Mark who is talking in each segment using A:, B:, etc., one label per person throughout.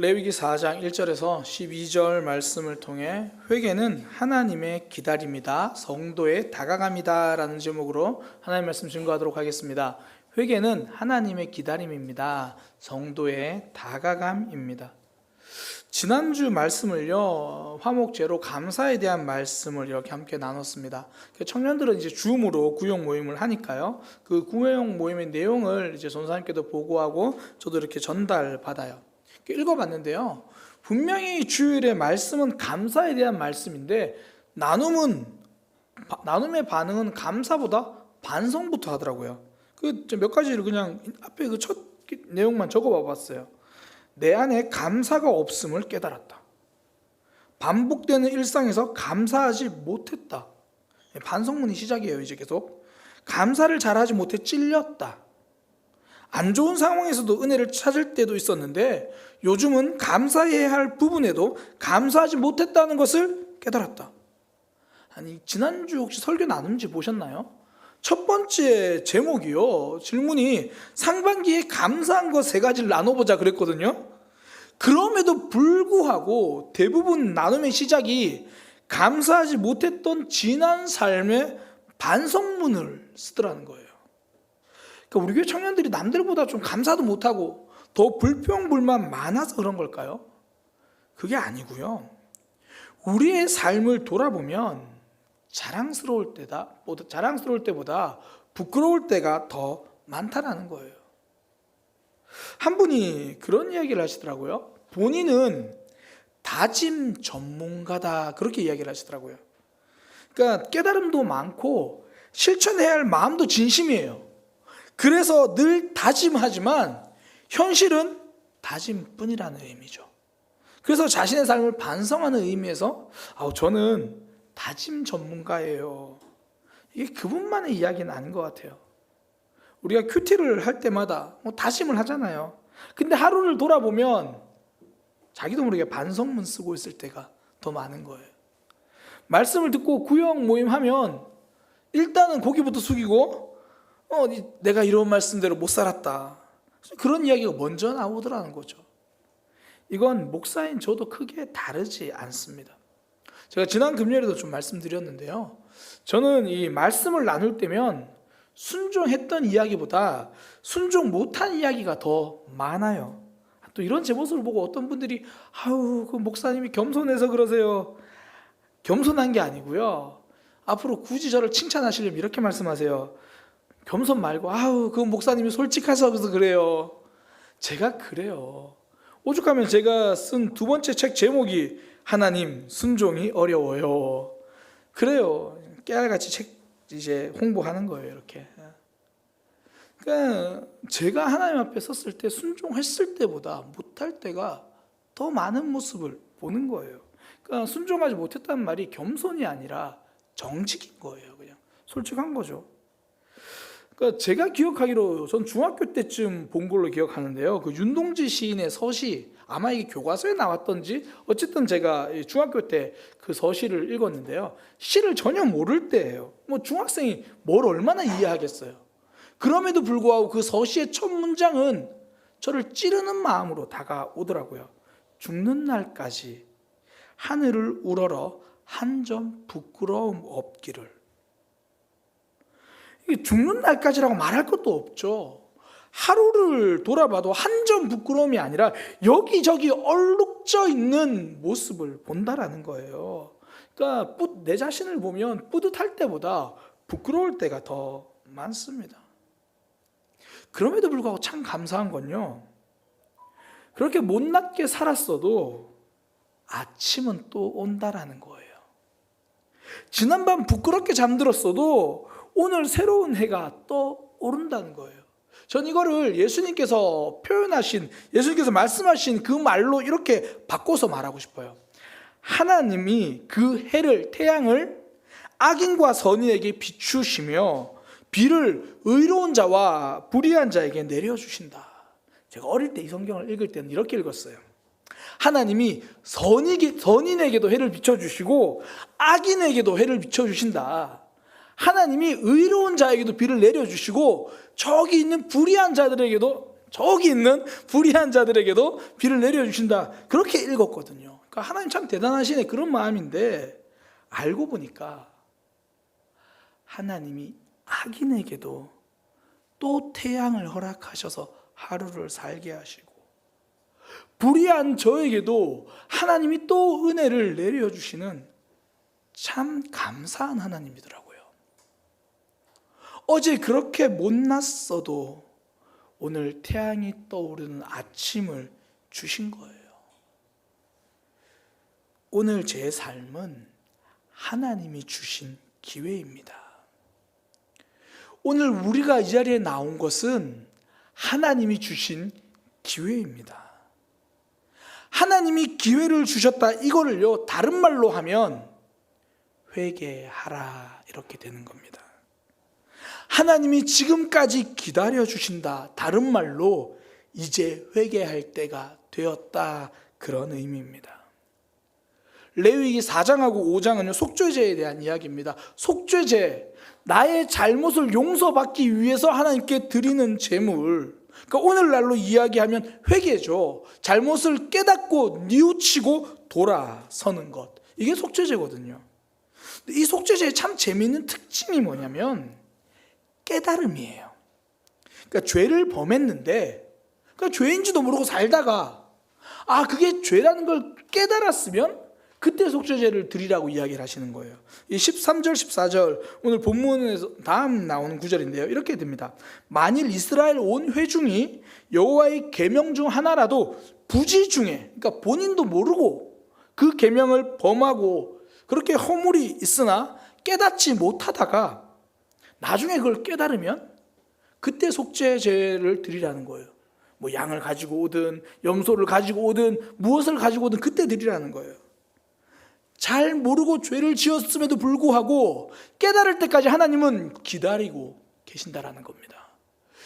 A: 레위기 4장 1절에서 12절 말씀을 통해 회개는 하나님의 기다림이다. 성도의 다가감이다라는 제목으로 하나님 말씀 증거하도록 하겠습니다. 회개는 하나님의 기다림입니다. 성도의 다가감입니다. 지난주 말씀을요, 화목제로 감사에 대한 말씀을 이렇게 함께 나눴습니다. 그 청년들은 이제 줌으로 구역 모임을 하니까요, 그 구역 모임의 내용을 이제 전사님께도 보고하고 저도 이렇게 전달 받아요. 읽어봤는데요, 분명히 주일의 말씀은 감사에 대한 말씀인데, 나눔은, 나눔의 반응은 감사보다 반성부터 하더라고요. 그 몇 가지를 그냥 앞에 그 첫 내용만 적어봐 봤어요. 내 안에 감사가 없음을 깨달았다. 반복되는 일상에서 감사하지 못했다. 반성문이 시작이에요, 이제 계속. 감사를 잘하지 못해 찔렸다. 안 좋은 상황에서도 은혜를 찾을 때도 있었는데 요즘은 감사해야 할 부분에도 감사하지 못했다는 것을 깨달았다. 아니, 지난주 혹시 설교 나눔지 보셨나요? 첫 번째 제목이요. 질문이 상반기에 감사한 것 세 가지를 나눠보자 그랬거든요. 그럼에도 불구하고 대부분 나눔의 시작이 감사하지 못했던 지난 삶의 반성문을 쓰더라는 거예요. 그러니까 우리 교회 청년들이 남들보다 좀 감사도 못하고 더 불평불만 많아서 그런 걸까요? 그게 아니고요. 우리의 삶을 돌아보면 자랑스러울 때다, 자랑스러울 때보다 부끄러울 때가 더 많다라는 거예요. 한 분이 그런 이야기를 하시더라고요. 본인은 다짐 전문가다 그렇게 이야기를 하시더라고요. 그러니까 깨달음도 많고 실천해야 할 마음도 진심이에요. 그래서 늘 다짐하지만 현실은 다짐뿐이라는 의미죠. 그래서 자신의 삶을 반성하는 의미에서 아, 저는 다짐 전문가예요. 이게 그분만의 이야기는 아닌 것 같아요. 우리가 큐티를 할 때마다 뭐 다짐을 하잖아요. 근데 하루를 돌아보면 자기도 모르게 반성문 쓰고 있을 때가 더 많은 거예요. 말씀을 듣고 구역 모임 하면 일단은 고기부터 숙이고 어, 내가 이런 말씀대로 못 살았다. 그런 이야기가 먼저 나오더라는 거죠. 이건 목사인 저도 크게 다르지 않습니다. 제가 지난 금요일에도 좀 말씀드렸는데요. 저는 이 말씀을 나눌 때면 순종했던 이야기보다 순종 못한 이야기가 더 많아요. 또 이런 제 모습을 보고 어떤 분들이 아우 그 목사님이 겸손해서 그러세요. 겸손한 게 아니고요. 앞으로 굳이 저를 칭찬하시려면 이렇게 말씀하세요. 겸손 말고 아우 그 목사님이 솔직하셔서 그래요. 제가 그래요. 오죽하면 제가 쓴 두 번째 책 제목이 하나님 순종이 어려워요. 그래요. 깨알같이 책 이제 홍보하는 거예요, 이렇게. 그러니까 제가 하나님 앞에 섰을 때 순종했을 때보다 못할 때가 더 많은 모습을 보는 거예요. 그러니까 순종하지 못했다는 말이 겸손이 아니라 정직인 거예요, 그냥 솔직한 거죠. 그러니까 제가 기억하기로 전 중학교 때쯤 본 걸로 기억하는데요. 그 윤동지 시인의 서시 아마 이게 교과서에 나왔던지 어쨌든 제가 중학교 때 그 서시를 읽었는데요. 시를 전혀 모를 때예요. 뭐 중학생이 뭘 얼마나 이해하겠어요. 그럼에도 불구하고 그 서시의 첫 문장은 저를 찌르는 마음으로 다가오더라고요. 죽는 날까지 하늘을 우러러 한 점 부끄러움 없기를. 죽는 날까지라고 말할 것도 없죠. 하루를 돌아봐도 한 점 부끄러움이 아니라 여기저기 얼룩져 있는 모습을 본다라는 거예요. 그러니까 내 자신을 보면 뿌듯할 때보다 부끄러울 때가 더 많습니다. 그럼에도 불구하고 참 감사한 건요. 그렇게 못났게 살았어도 아침은 또 온다라는 거예요. 지난밤 부끄럽게 잠들었어도 오늘 새로운 해가 떠 오른다는 거예요. 전 이거를 예수님께서 표현하신, 예수님께서 말씀하신 그 말로 이렇게 바꿔서 말하고 싶어요. 하나님이 그 해를, 태양을 악인과 선인에게 비추시며 비를 의로운 자와 불의한 자에게 내려주신다. 제가 어릴 때 이 성경을 읽을 때는 이렇게 읽었어요. 하나님이 선인에게도 해를 비춰주시고 악인에게도 해를 비춰주신다. 하나님이 의로운 자에게도 비를 내려주시고 저기 있는 불의한 자들에게도 저기 있는 불의한 자들에게도 비를 내려주신다. 그렇게 읽었거든요. 그러니까 하나님 참 대단하시네. 그런 마음인데, 알고 보니까 하나님이 악인에게도 또 태양을 허락하셔서 하루를 살게 하시고, 불의한 저에게도 하나님이 또 은혜를 내려주시는 참 감사한 하나님이더라고요. 어제 그렇게 못났어도 오늘 태양이 떠오르는 아침을 주신 거예요. 오늘 제 삶은 하나님이 주신 기회입니다. 오늘 우리가 이 자리에 나온 것은 하나님이 주신 기회입니다. 하나님이 기회를 주셨다 이거를요 다른 말로 하면 회개하라 이렇게 되는 겁니다. 하나님이 지금까지 기다려 주신다. 다른 말로 이제 회개할 때가 되었다. 그런 의미입니다. 레위기 4장하고 5장은요, 속죄제에 대한 이야기입니다. 속죄제, 나의 잘못을 용서받기 위해서 하나님께 드리는 제물. 그러니까 오늘날로 이야기하면 회개죠. 잘못을 깨닫고 뉘우치고 돌아서는 것. 이게 속죄제거든요. 이 속죄제의 참 재미있는 특징이 뭐냐면 깨달음이에요. 그러니까 죄를 범했는데 그러니까 죄인지도 모르고 살다가 아 그게 죄라는 걸 깨달았으면 그때 속죄제를 드리라고 이야기를 하시는 거예요. 이 13절 14절 오늘 본문에서 다음 나오는 구절인데요. 이렇게 됩니다. 만일 이스라엘 온 회중이 여호와의 계명 중 하나라도 부지 중에 그러니까 본인도 모르고 그 계명을 범하고 그렇게 허물이 있으나 깨닫지 못하다가 나중에 그걸 깨달으면 그때 속죄제를 드리라는 거예요. 뭐 양을 가지고 오든 염소를 가지고 오든 무엇을 가지고 오든 그때 드리라는 거예요. 잘 모르고 죄를 지었음에도 불구하고 깨달을 때까지 하나님은 기다리고 계신다라는 겁니다.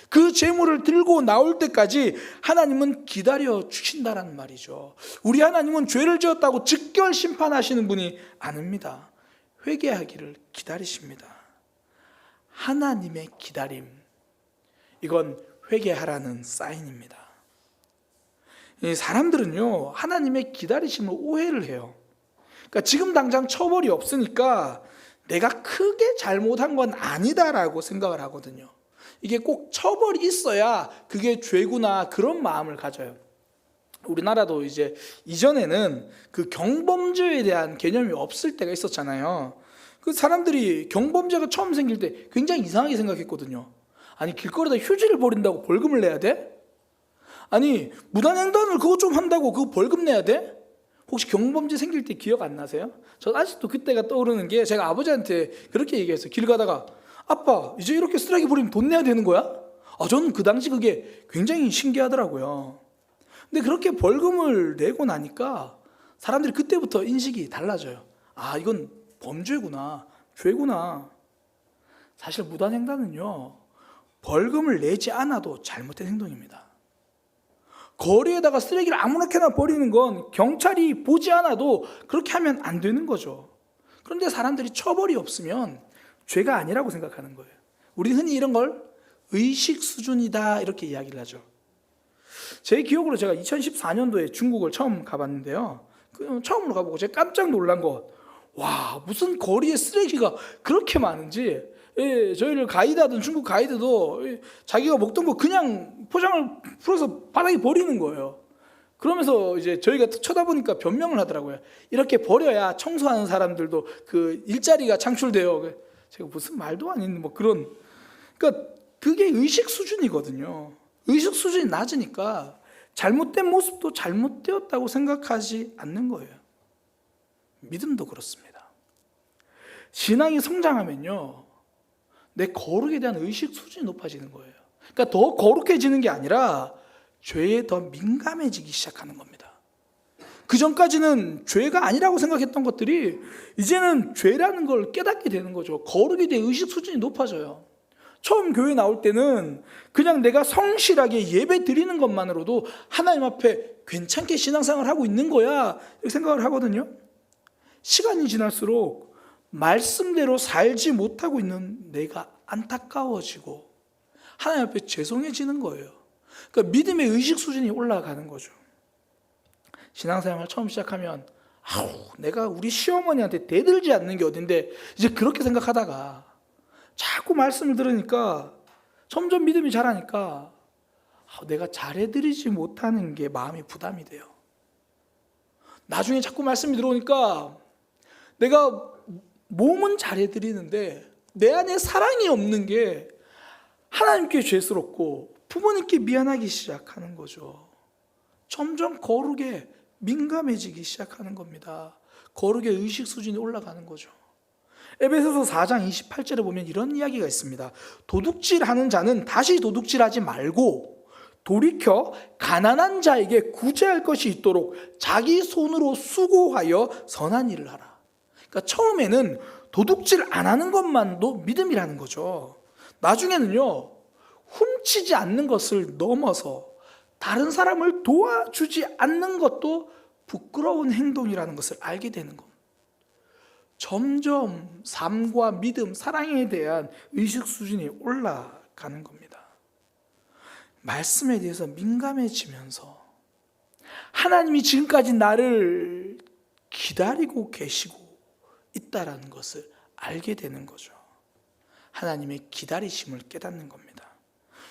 A: 그 재물을 들고 나올 때까지 하나님은 기다려 주신다라는 말이죠. 우리 하나님은 죄를 지었다고 즉결 심판하시는 분이 아닙니다. 회개하기를 기다리십니다. 하나님의 기다림. 이건 회개하라는 사인입니다. 이 사람들은요, 하나님의 기다리심을 오해를 해요. 그러니까 지금 당장 처벌이 없으니까 내가 크게 잘못한 건 아니다라고 생각을 하거든요. 이게 꼭 처벌이 있어야 그게 죄구나 그런 마음을 가져요. 우리나라도 이제 이전에는 그 경범죄에 대한 개념이 없을 때가 있었잖아요. 그 사람들이 경범죄가 처음 생길 때 굉장히 이상하게 생각했거든요. 아니 길거리다 휴지를 버린다고 벌금을 내야 돼? 아니 무단횡단을 그거 좀 한다고 그거 벌금 내야 돼? 혹시 경범죄 생길 때 기억 안 나세요? 저 아직도 그때가 떠오르는 게 제가 아버지한테 그렇게 얘기했어요. 길 가다가 아빠 이제 이렇게 쓰레기 버리면 돈 내야 되는 거야? 아 저는 그 당시 그게 굉장히 신기하더라고요. 근데 그렇게 벌금을 내고 나니까 사람들이 그때부터 인식이 달라져요. 아 이건 범죄구나, 죄구나. 사실 무단횡단은요 벌금을 내지 않아도 잘못된 행동입니다. 거리에다가 쓰레기를 아무렇게나 버리는 건 경찰이 보지 않아도 그렇게 하면 안 되는 거죠. 그런데 사람들이 처벌이 없으면 죄가 아니라고 생각하는 거예요. 우리 흔히 이런 걸 의식 수준이다 이렇게 이야기를 하죠. 제 기억으로 제가 2014년도에 중국을 처음 가봤는데요. 그 처음으로 가보고 제가 깜짝 놀란 것, 와 무슨 거리에 쓰레기가 그렇게 많은지 예, 저희를 가이드하던 중국 가이드도 예, 자기가 먹던 거 그냥 포장을 풀어서 바닥에 버리는 거예요. 그러면서 이제 저희가 쳐다보니까 변명을 하더라고요. 이렇게 버려야 청소하는 사람들도 그 일자리가 창출돼요. 제가 무슨 말도 아닌 뭐 그런 그러니까 그게 의식 수준이거든요. 의식 수준이 낮으니까 잘못된 모습도 잘못되었다고 생각하지 않는 거예요. 믿음도 그렇습니다. 신앙이 성장하면요. 내 거룩에 대한 의식 수준이 높아지는 거예요. 그러니까 더 거룩해지는 게 아니라 죄에 더 민감해지기 시작하는 겁니다. 그 전까지는 죄가 아니라고 생각했던 것들이 이제는 죄라는 걸 깨닫게 되는 거죠. 거룩에 대한 의식 수준이 높아져요. 처음 교회 나올 때는 그냥 내가 성실하게 예배 드리는 것만으로도 하나님 앞에 괜찮게 신앙생활 하고 있는 거야. 이렇게 생각을 하거든요. 시간이 지날수록 말씀대로 살지 못하고 있는 내가 안타까워지고 하나님 앞에 죄송해지는 거예요. 그러니까 믿음의 의식 수준이 올라가는 거죠. 신앙생활 처음 시작하면 아우 내가 우리 시어머니한테 대들지 않는 게 어딘데 이제 그렇게 생각하다가 자꾸 말씀을 들으니까 점점 믿음이 자라니까 아, 내가 잘해드리지 못하는 게 마음이 부담이 돼요. 나중에 자꾸 말씀이 들어오니까 내가 몸은 잘해드리는데 내 안에 사랑이 없는 게 하나님께 죄스럽고 부모님께 미안하기 시작하는 거죠. 점점 거룩에 민감해지기 시작하는 겁니다. 거룩의 의식 수준이 올라가는 거죠. 에베소서 4장 28절에 보면 이런 이야기가 있습니다. 도둑질하는 자는 다시 도둑질하지 말고 돌이켜 가난한 자에게 구제할 것이 있도록 자기 손으로 수고하여 선한 일을 하라. 그러니까 처음에는 도둑질 안 하는 것만도 믿음이라는 거죠. 나중에는요, 훔치지 않는 것을 넘어서 다른 사람을 도와주지 않는 것도 부끄러운 행동이라는 것을 알게 되는 겁니다. 점점 삶과 믿음, 사랑에 대한 의식 수준이 올라가는 겁니다. 말씀에 대해서 민감해지면서 하나님이 지금까지 나를 기다리고 계시고 있다라는 것을 알게 되는 거죠. 하나님의 기다리심을 깨닫는 겁니다.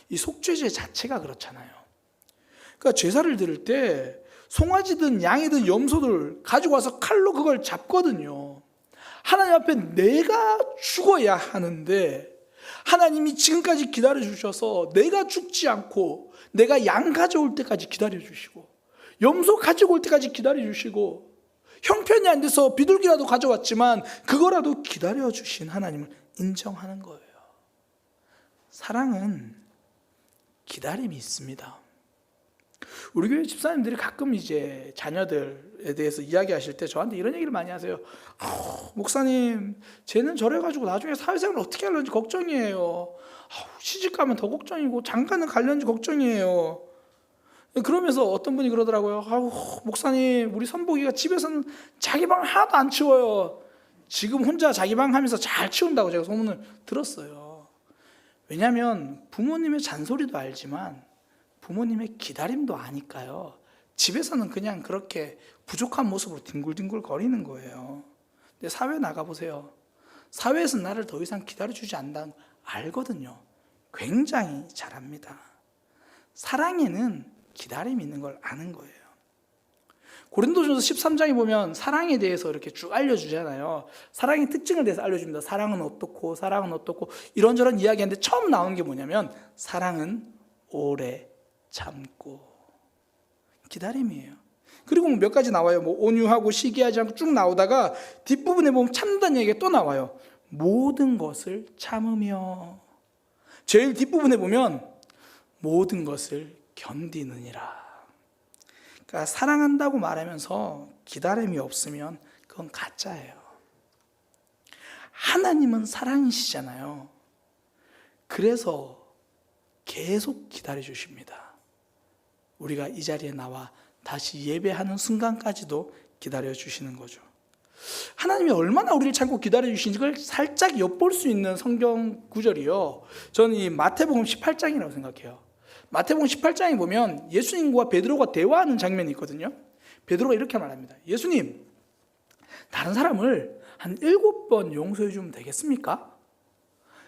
A: 이 속죄제 자체가 그렇잖아요. 그러니까 제사를 드릴 때 송아지든 양이든 염소들 가지고 와서 칼로 그걸 잡거든요. 하나님 앞에 내가 죽어야 하는데 하나님이 지금까지 기다려 주셔서 내가 죽지 않고 내가 양 가져올 때까지 기다려 주시고 염소 가지고 올 때까지 기다려 주시고 형편이 안 돼서 비둘기라도 가져왔지만 그거라도 기다려 주신 하나님을 인정하는 거예요. 사랑은 기다림이 있습니다. 우리 교회 집사님들이 가끔 이제 자녀들에 대해서 이야기하실 때 저한테 이런 얘기를 많이 하세요. 목사님, 쟤는 저래가지고 나중에 사회생활 어떻게 하려는지 걱정이에요. 아우, 시집 가면 더 걱정이고 장가는 갈려는지 걱정이에요. 그러면서 어떤 분이 그러더라고요. 아우, 목사님, 우리 선복이가 집에서는 자기 방 하나도 안 치워요. 지금 혼자 자기 방 하면서 잘 치운다고 제가 소문을 들었어요. 왜냐하면 부모님의 잔소리도 알지만 부모님의 기다림도 아니까요. 집에서는 그냥 그렇게 부족한 모습으로 뒹굴뒹굴 거리는 거예요. 근데 사회 나가보세요. 사회에서 나를 더 이상 기다려주지 걸 알거든요. 굉장히 잘합니다. 사랑에는 기다림이 있는 걸 아는 거예요. 고린도전서 13장에 보면 사랑에 대해서 이렇게 쭉 알려주잖아요. 사랑의 특징에 대해서 알려줍니다. 사랑은 어떻고, 사랑은 어떻고, 이런저런 이야기하는데 처음 나온 게 뭐냐면, 사랑은 오래 참고. 기다림이에요. 그리고 몇 가지 나와요. 뭐 온유하고 시기하지 않고 쭉 나오다가 뒷부분에 보면 참다는 얘기가 또 나와요. 모든 것을 참으며. 제일 뒷부분에 보면 모든 것을 견디느니라. 그러니까 사랑한다고 말하면서 기다림이 없으면 그건 가짜예요. 하나님은 사랑이시잖아요. 그래서 계속 기다려 주십니다. 우리가 이 자리에 나와 다시 예배하는 순간까지도 기다려 주시는 거죠. 하나님이 얼마나 우리를 참고 기다려 주시는지 걸 살짝 엿볼 수 있는 성경 구절이요. 저는 이 마태복음 18장이라고 생각해요. 마태복음 18장에 보면 예수님과 베드로가 대화하는 장면이 있거든요. 베드로가 이렇게 말합니다. 예수님, 다른 사람을 한 일곱 번 용서해 주면 되겠습니까?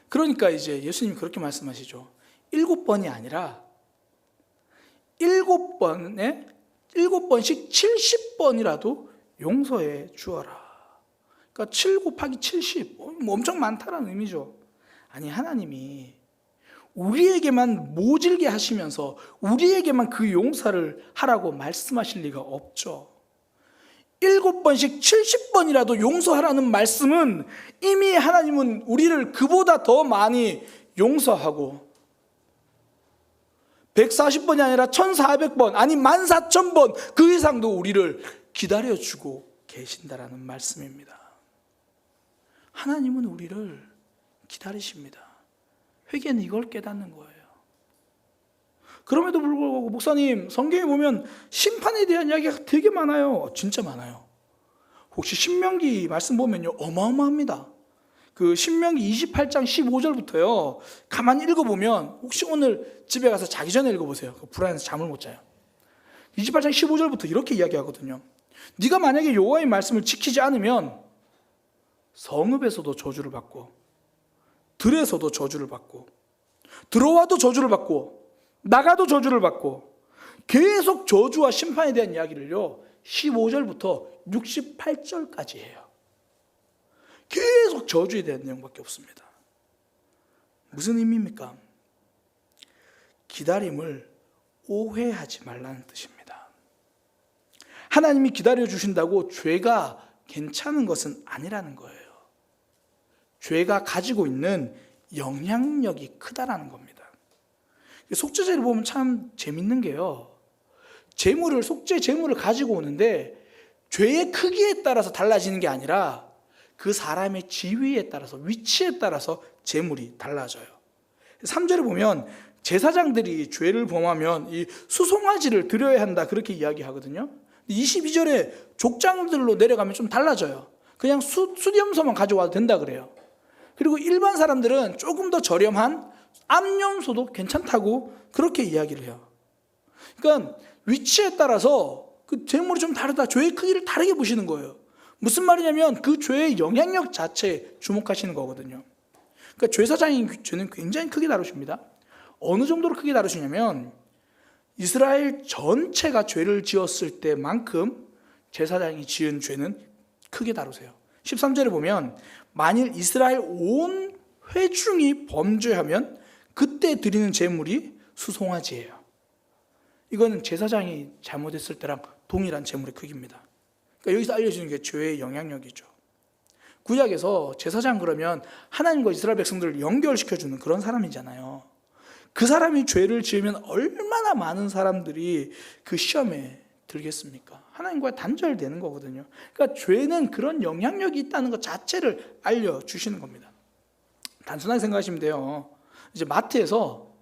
A: 그러니까 이제 예수님이 그렇게 말씀하시죠. 일곱 번이 아니라 일곱 번에 일곱 번씩 70번이라도 용서해 주어라. 그러니까 7 곱하기 70, 뭐 엄청 많다라는 의미죠. 아니 하나님이 우리에게만 모질게 하시면서 우리에게만 그 용서를 하라고 말씀하실 리가 없죠. 일곱 번씩 70번이라도 용서하라는 말씀은 이미 하나님은 우리를 그보다 더 많이 용서하고 140번이 아니라 1400번 아니 14,000번 그 이상도 우리를 기다려주고 계신다라는 말씀입니다. 하나님은 우리를 기다리십니다. 회개는 이걸 깨닫는 거예요. 그럼에도 불구하고 목사님 성경에 보면 심판에 대한 이야기가 되게 많아요. 진짜 많아요. 혹시 신명기 말씀 보면요 어마어마합니다. 그 신명기 28장 15절부터요. 가만히 읽어보면 혹시 오늘 집에 가서 자기 전에 읽어보세요. 그 불안해서 잠을 못 자요. 28장 15절부터 이렇게 이야기하거든요. 네가 만약에 여호와의 말씀을 지키지 않으면 성읍에서도 저주를 받고 들에서도 저주를 받고 들어와도 저주를 받고 나가도 저주를 받고 계속 저주와 심판에 대한 이야기를요. 15절부터 68절까지 해요. 계속 저주에 대한 내용밖에 없습니다. 무슨 의미입니까? 기다림을 오해하지 말라는 뜻입니다. 하나님이 기다려 주신다고 죄가 괜찮은 것은 아니라는 거예요. 죄가 가지고 있는 영향력이 크다라는 겁니다. 속죄제를 보면 참 재밌는 게요. 재물을 속죄 재물을 가지고 오는데 죄의 크기에 따라서 달라지는 게 아니라 그 사람의 지위에 따라서 위치에 따라서 재물이 달라져요. 3절에 보면 제사장들이 죄를 범하면 이 수송아지를 드려야 한다 그렇게 이야기하거든요. 22절에 족장들로 내려가면 좀 달라져요. 그냥 수, 수염소만 가져와도 된다 그래요. 그리고 일반 사람들은 조금 더 저렴한 암염소도 괜찮다고 그렇게 이야기를 해요. 그러니까 위치에 따라서 그 재물이 좀 다르다. 죄의 크기를 다르게 보시는 거예요. 무슨 말이냐면 그 죄의 영향력 자체에 주목하시는 거거든요. 그러니까 죄사장의 죄는 굉장히 크게 다루십니다. 어느 정도로 크게 다루시냐면 이스라엘 전체가 죄를 지었을 때만큼 제사장이 지은 죄는 크게 다루세요. 13절에 보면 만일 이스라엘 온 회중이 범죄하면 그때 드리는 제물이 수송아지예요. 이거는 제사장이 잘못했을 때랑 동일한 제물의 크기입니다. 그러니까 여기서 알려주는 게 죄의 영향력이죠. 구약에서 제사장 그러면 하나님과 이스라엘 백성들을 연결시켜주는 그런 사람이잖아요. 그 사람이 죄를 지으면 얼마나 많은 사람들이 그 시험에 들겠습니까? 하나님과 단절되는 거거든요. 그러니까 죄는 그런 영향력이 있다는 것 자체를 알려주시는 겁니다. 단순하게 생각하시면 돼요. 이제 마트에서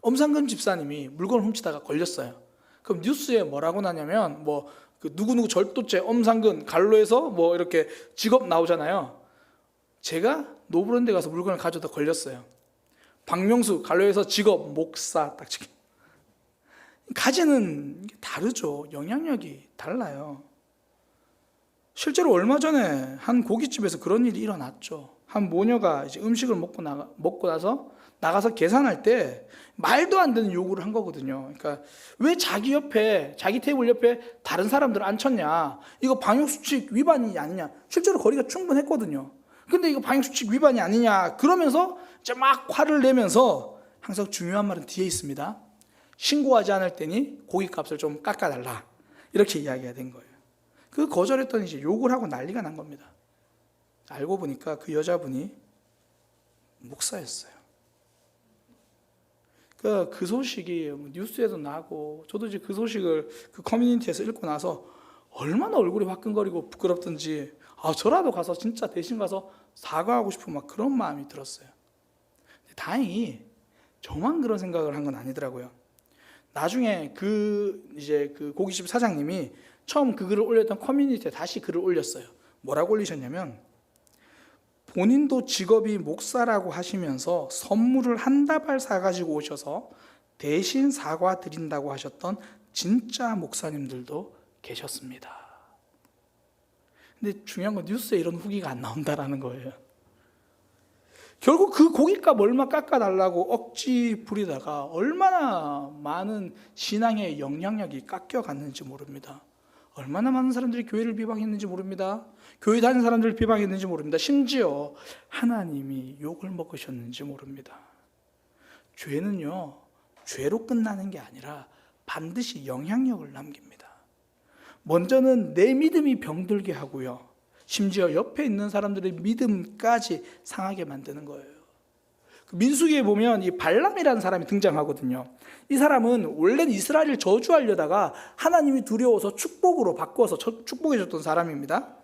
A: 엄상근 집사님이 물건을 훔치다가 걸렸어요. 그럼 뉴스에 뭐라고 나냐면 뭐 그 누구누구 절도죄 엄상근 갈로에서 뭐 이렇게 직업 나오잖아요. 제가 노브랜드 가서 물건을 가져다 걸렸어요. 박명수 갈로에서 직업 목사 딱 지금 가지는 다르죠. 영향력이 달라요. 실제로 얼마 전에 한 고깃집에서 그런 일이 일어났죠. 한 모녀가 이제 음식을 먹고 나가, 먹고 나서 나가서 계산할 때 말도 안 되는 요구를 한 거거든요. 그러니까 왜 자기 옆에 자기 테이블 옆에 다른 사람들 앉혔냐? 이거 방역 수칙 위반이 아니냐? 실제로 거리가 충분했거든요. 근데 이거 방역 수칙 위반이 아니냐? 그러면서 이제 막 화를 내면서 항상 중요한 말은 뒤에 있습니다. 신고하지 않을 때니 고깃값을 좀 깎아달라. 이렇게 이야기가 된 거예요. 그 거절했더니 이제 욕을 하고 난리가 난 겁니다. 알고 보니까 그 여자분이 목사였어요. 그, 그 소식이 뉴스에도 나고, 저도 이제 그 소식을 그 커뮤니티에서 읽고 나서 얼마나 얼굴이 화끈거리고 부끄럽던지, 아, 저라도 가서 진짜 대신 가서 사과하고 싶은 막 그런 마음이 들었어요. 다행히 저만 그런 생각을 한 건 아니더라고요. 나중에 그 이제 그 고깃집 사장님이 처음 그 글을 올렸던 커뮤니티에 다시 글을 올렸어요. 뭐라고 올리셨냐면 본인도 직업이 목사라고 하시면서 선물을 한 다발 사가지고 오셔서 대신 사과 드린다고 하셨던 진짜 목사님들도 계셨습니다. 근데 중요한 건 뉴스에 이런 후기가 안 나온다라는 거예요. 결국 그 고깃값 얼마 깎아달라고 억지 부리다가 얼마나 많은 신앙의 영향력이 깎여갔는지 모릅니다. 얼마나 많은 사람들이 교회를 비방했는지 모릅니다. 교회 다니는 사람들을 비방했는지 모릅니다. 심지어 하나님이 욕을 먹으셨는지 모릅니다. 죄는요, 죄로 끝나는 게 아니라 반드시 영향력을 남깁니다. 먼저는 내 믿음이 병들게 하고요. 심지어 옆에 있는 사람들의 믿음까지 상하게 만드는 거예요. 그 민수기에 보면 이 발람이라는 사람이 등장하거든요. 이 사람은 원래는 이스라엘을 저주하려다가 하나님이 두려워서 축복으로 바꿔서 축복해 줬던 사람입니다.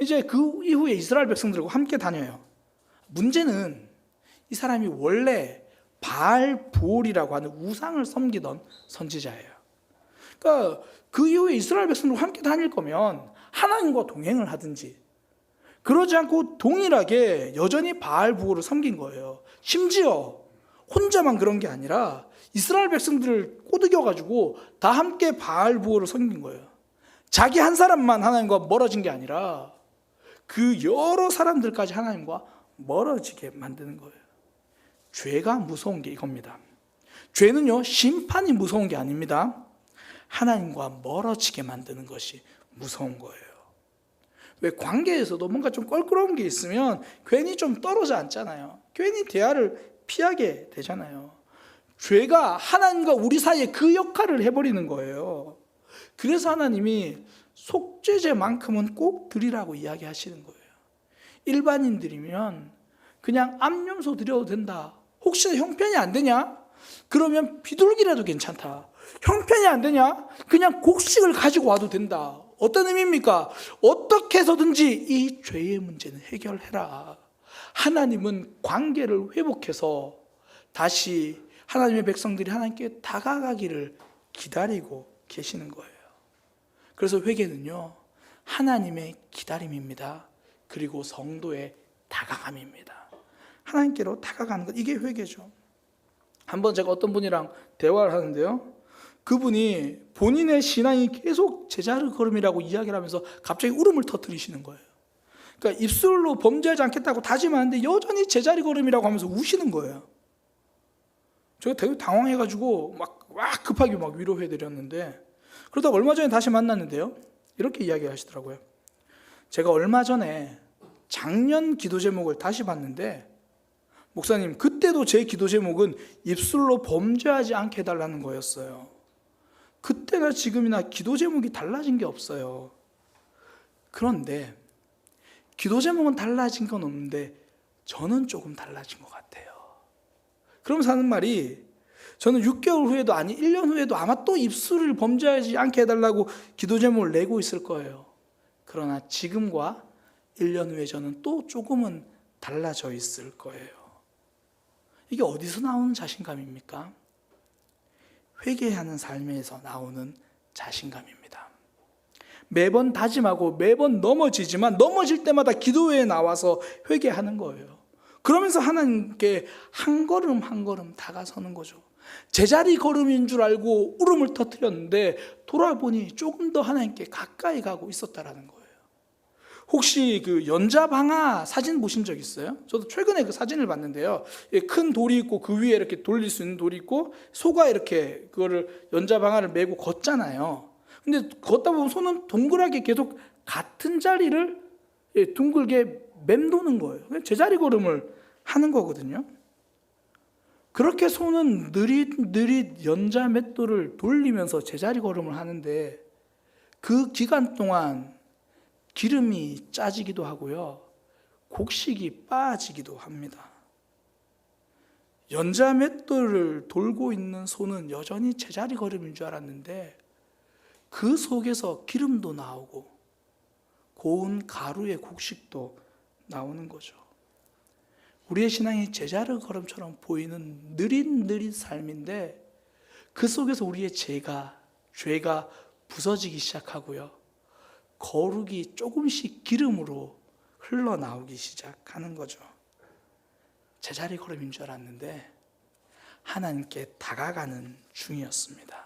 A: 이제 그 이후에 이스라엘 백성들과 함께 다녀요. 문제는 이 사람이 원래 바알 부올이라고 하는 우상을 섬기던 선지자예요. 그러니까 그 이후에 이스라엘 백성들과 함께 다닐 거면 하나님과 동행을 하든지 그러지 않고 동일하게 여전히 바알 부호를 섬긴 거예요. 심지어 혼자만 그런 게 아니라 이스라엘 백성들을 꼬드겨 가지고 다 함께 바알 부호를 섬긴 거예요. 자기 한 사람만 하나님과 멀어진 게 아니라 그 여러 사람들까지 하나님과 멀어지게 만드는 거예요. 죄가 무서운 게 이겁니다. 죄는요, 심판이 무서운 게 아닙니다. 하나님과 멀어지게 만드는 것이 무서운 거예요. 왜 관계에서도 뭔가 좀 껄끄러운 게 있으면 괜히 좀 떨어져 앉잖아요. 괜히 대화를 피하게 되잖아요. 죄가 하나님과 우리 사이에 그 역할을 해버리는 거예요. 그래서 하나님이 속죄제만큼은 꼭 드리라고 이야기하시는 거예요. 일반인들이면 그냥 암염소 드려도 된다. 혹시 형편이 안 되냐? 그러면 비둘기라도 괜찮다. 형편이 안 되냐? 그냥 곡식을 가지고 와도 된다. 어떤 의미입니까? 어떻게 해서든지 이 죄의 문제는 해결해라. 하나님은 관계를 회복해서 다시 하나님의 백성들이 하나님께 다가가기를 기다리고 계시는 거예요. 그래서 회개는요, 하나님의 기다림입니다. 그리고 성도의 다가감입니다. 하나님께로 다가가는 것, 이게 회개죠. 한번 제가 어떤 분이랑 대화를 하는데요. 그분이 본인의 신앙이 계속 제자르 걸음이라고 이야기를 하면서 갑자기 울음을 터뜨리시는 거예요. 그러니까 입술로 범죄하지 않겠다고 다짐하는데 여전히 제자리 걸음이라고 하면서 우시는 거예요. 제가 되게 당황해가지고 막, 막 급하게 막 위로해드렸는데 그러다가 얼마 전에 다시 만났는데요. 이렇게 이야기하시더라고요. 제가 얼마 전에 작년 기도 제목을 다시 봤는데 목사님 그때도 제 기도 제목은 입술로 범죄하지 않게 해달라는 거였어요. 그때나 지금이나 기도 제목이 달라진 게 없어요. 그런데 기도 제목은 달라진 건 없는데 저는 조금 달라진 것 같아요. 그러면서 하는 말이 저는 6개월 후에도 아니 1년 후에도 아마 또 입술을 범죄하지 않게 해달라고 기도 제목을 내고 있을 거예요. 그러나 지금과 1년 후에 저는 또 조금은 달라져 있을 거예요. 이게 어디서 나오는 자신감입니까? 회개하는 삶에서 나오는 자신감입니다. 매번 다짐하고 매번 넘어지지만 넘어질 때마다 기도회에 나와서 회개하는 거예요. 그러면서 하나님께 한 걸음 한 걸음 다가서는 거죠. 제자리 걸음인 줄 알고 울음을 터뜨렸는데 돌아보니 조금 더 하나님께 가까이 가고 있었다라는 거예요. 혹시 그 연자방아 사진 보신 적 있어요? 저도 최근에 그 사진을 봤는데요. 예, 큰 돌이 있고 그 위에 이렇게 돌릴 수 있는 돌이 있고 소가 이렇게 그거를 연자방아를 메고 걷잖아요. 근데 걷다 보면 소는 동그랗게 계속 같은 자리를 예, 둥글게 맴도는 거예요. 제자리 걸음을 하는 거거든요. 그렇게 소는 느릿느릿 연자 맷돌을 돌리면서 제자리 걸음을 하는데 그 기간 동안 기름이 짜지기도 하고요. 곡식이 빠지기도 합니다. 연자 맷돌을 돌고 있는 소는 여전히 제자리 걸음인 줄 알았는데 그 속에서 기름도 나오고 고운 가루의 곡식도 나오는 거죠. 우리의 신앙이 제자리 걸음처럼 보이는 느릿느릿 삶인데 그 속에서 우리의 죄가 죄가 부서지기 시작하고요. 거룩이 조금씩 기름으로 흘러나오기 시작하는 거죠. 제자리 걸음인 줄 알았는데 하나님께 다가가는 중이었습니다.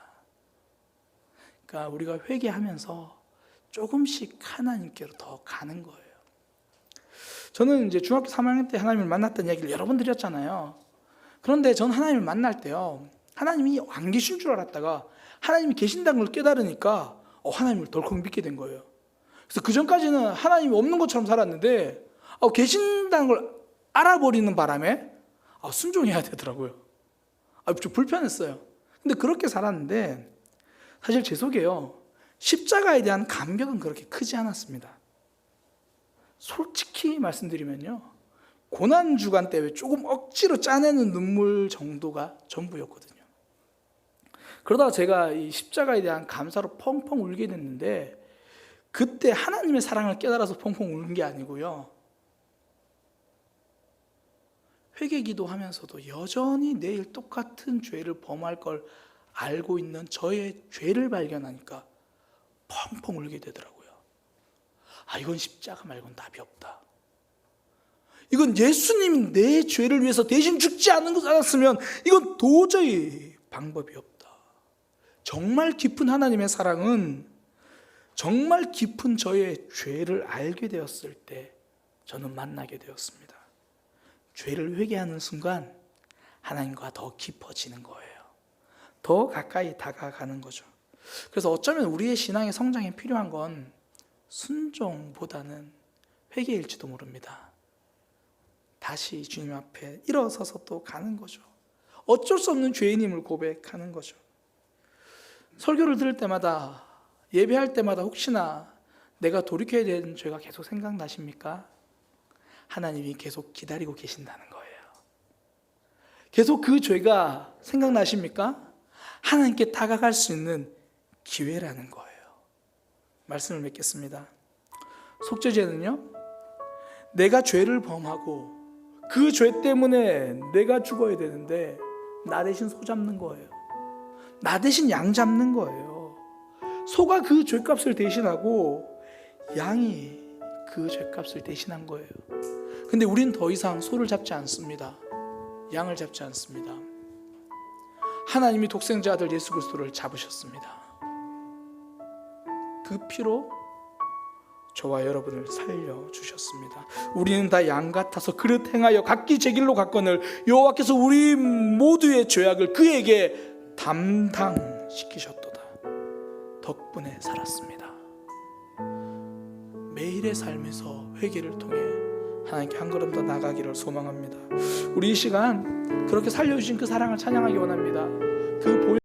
A: 그러니까 우리가 회개하면서 조금씩 하나님께로 더 가는 거예요. 저는 이제 중학교 3학년 때 하나님을 만났던 얘기를 여러 번 드렸잖아요. 그런데 전 하나님을 만날 때요. 하나님이 안 계신 줄 알았다가 하나님이 계신다는 걸 깨달으니까 어, 하나님을 덜컥 믿게 된 거예요. 그래서 그 전까지는 하나님이 없는 것처럼 살았는데 어, 계신다는 걸 알아버리는 바람에 아, 순종해야 되더라고요. 아, 좀 불편했어요. 근데 그렇게 살았는데 사실 제 속에요. 십자가에 대한 감격은 그렇게 크지 않았습니다. 솔직히 말씀드리면요. 고난 주간 때 조금 억지로 짜내는 눈물 정도가 전부였거든요. 그러다가 제가 이 십자가에 대한 감사로 펑펑 울게 됐는데 그때 하나님의 사랑을 깨달아서 펑펑 우는 게 아니고요. 회개 기도하면서도 여전히 내일 똑같은 죄를 범할 걸 알고 있는 저의 죄를 발견하니까 펑펑 울게 되더라고요. 아, 이건 십자가 말고는 답이 없다. 이건 예수님이 내 죄를 위해서 대신 죽지 않았으면 이건 도저히 방법이 없다. 정말 깊은 하나님의 사랑은 정말 깊은 저의 죄를 알게 되었을 때 저는 만나게 되었습니다. 죄를 회개하는 순간 하나님과 더 깊어지는 거예요. 더 가까이 다가가는 거죠. 그래서 어쩌면 우리의 신앙의 성장에 필요한 건 순종보다는 회개일지도 모릅니다. 다시 주님 앞에 일어서서 또 가는 거죠. 어쩔 수 없는 죄인임을 고백하는 거죠. 설교를 들을 때마다 예배할 때마다 혹시나 내가 돌이켜야 되는 죄가 계속 생각나십니까? 하나님이 계속 기다리고 계신다는 거예요. 계속 그 죄가 생각나십니까? 하나님께 다가갈 수 있는 기회라는 거예요. 말씀을 맺겠습니다. 속죄죄는요, 내가 죄를 범하고 그 죄 때문에 내가 죽어야 되는데 나 대신 소 잡는 거예요. 나 대신 양 잡는 거예요. 소가 그 죄값을 대신하고 양이 그 죄값을 대신한 거예요. 근데 우린 더 이상 소를 잡지 않습니다. 양을 잡지 않습니다. 하나님이 독생자 아들 예수 그리스도를 잡으셨습니다. 그 피로 저와 여러분을 살려 주셨습니다. 우리는 다 양 같아서 그릇 행하여 각기 제 길로 갔거늘 여호와께서 우리 모두의 죄악을 그에게 담당시키셨도다. 덕분에 살았습니다. 매일의 삶에서 회개를 통해 하나님께 한 걸음 더 나가기를 소망합니다. 우리 이 시간 그렇게 살려주신 그 사랑을 찬양하기 원합니다. 그 보혈